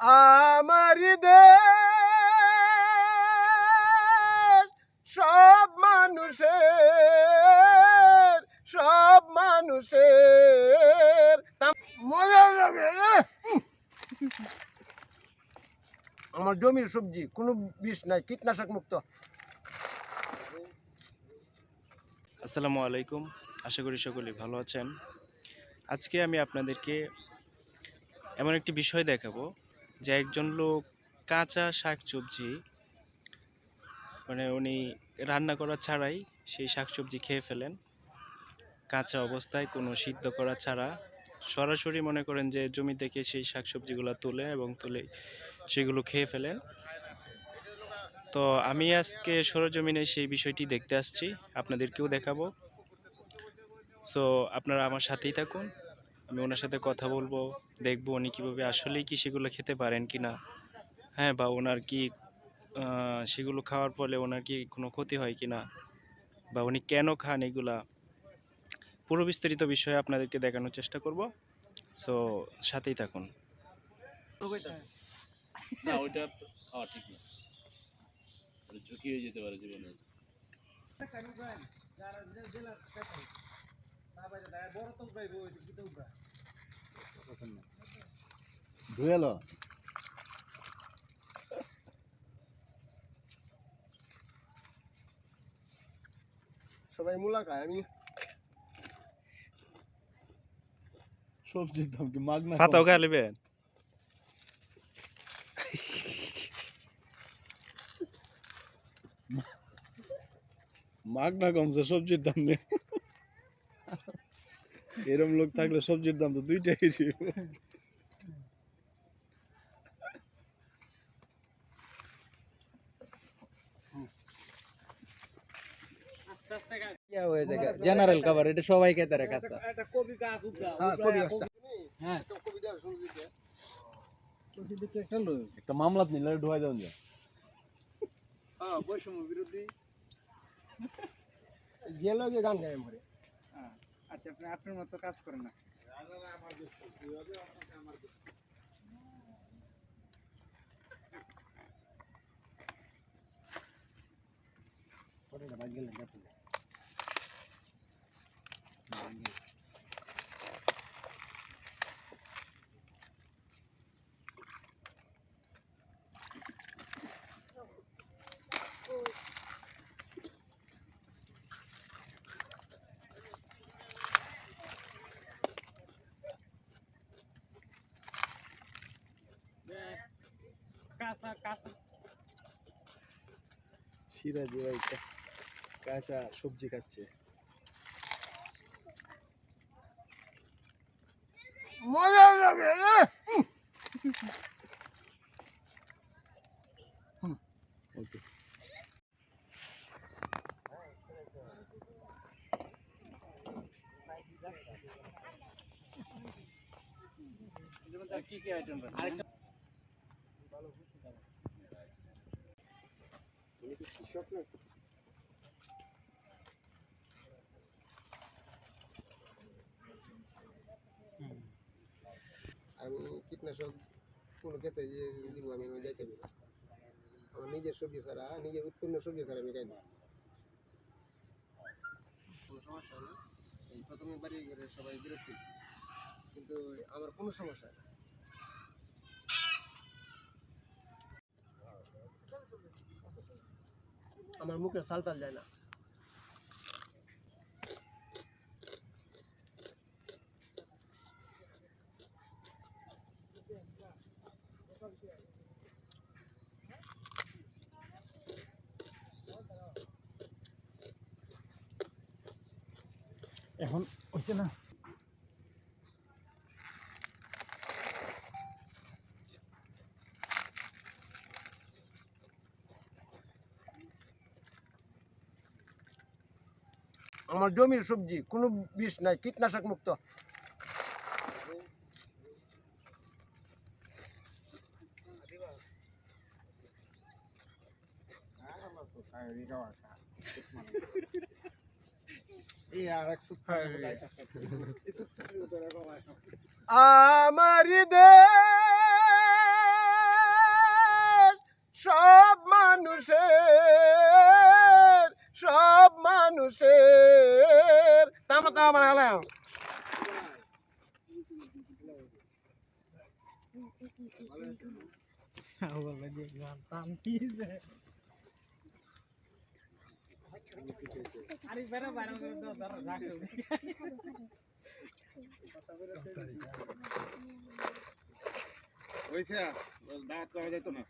আমার সব মানুষের সব মানুষের। মজা আমার জমির সবজি, কোনো বিষ নাই, কীটনাশক মুক্ত। আসসালামু আলাইকুম, আশা করি সকলেই ভালো আছেন। আজকে আমি আপনাদেরকে এমন একটি বিষয় দেখাবো যে একজন লোক কাঁচা শাকসবজি মানে উনি রান্না করা ছাড়াই সেই শাকসবজি খেয়ে ফেলেন। কাঁচা অবস্থায় কোনো সিদ্ধ করা ছাড়া সরাসরি মনে করেন যে জমি থেকে সেই শাকসবজিগুলো তুলে এবং তুলে সেগুলো খেয়ে ফেলেন। তো আমি আজকে সরজমিনে সেই বিষয়টি দেখতে আসছি, আপনাদেরকেও দেখাবো। সো আপনারা আমার সাথেই থাকুন, আমি ওনার সাথে কথা বলব। দেখব উনি কীভাবে আসলেই কি সেগুলো খেতে পারেন কি না। হ্যাঁ বা ওনার কি সেগুলো খাওয়ার ফলে ওনার কি কোনো ক্ষতি হয় কি না? বা উনি কেন খান এগুলা? পুরো বিস্তারিত বিষয়ে আপনাদেরকে দেখানোর চেষ্টা করব। সো সাথেই থাকুন। না ওইটা খাওয়া ঠিক না। ওটা ঝুঁকি হয়ে যেতে পারে জীবনে। ধুয়েলো সবাই মূলা খায় আমি সবজির দাম কি মাগনা ফাতাও খেয়ে নেবেন মাগনা কমছে সবজির দাম নেই এরম লোক থাকলে সবজির দাম তো দুইটাই ছিল জেনারেল খাবার এটা সবাই খেতে রে কাঁচা। হ্যাঁ হ্যাঁ। যে। একটা মামলাত নিলে ঢুকাই দেন হ্যাঁ বৈষম্য বিরোধী। যে লোকে গান গায় মরে আচ্ছা আপনি আপনার মতো কাজ করেন না। কাঁচা কাঁচা। ভাই কাঁচা সবজি খাচ্ছে মজা রে। কি কি আইটেম আরেকটা। আমি কীটনাশক কোনো ক্ষেত্রে যে দিব আমি যাইতে পারি। আমার নিজের সবজি ছাড়া, নিজের উৎপন্ন সবজি ছাড়া আমি খাই কোনো সমস্যা না? এই প্রথমে বাড়ি করে সবাই বিরক্ত কিন্তু আমার কোনো সমস্যা না। আমার মুখে সালতাল যায় না। এখন হইছে না। আমার জমির সবজি কোনো বিষ নাই কীটনাশক মুক্ত। হ্যাঁ, আমার দে সব মানুষের সব মানুষের। তামা তামা হলাম Oh, well, I didn't want to দাঁত কমে যেত না।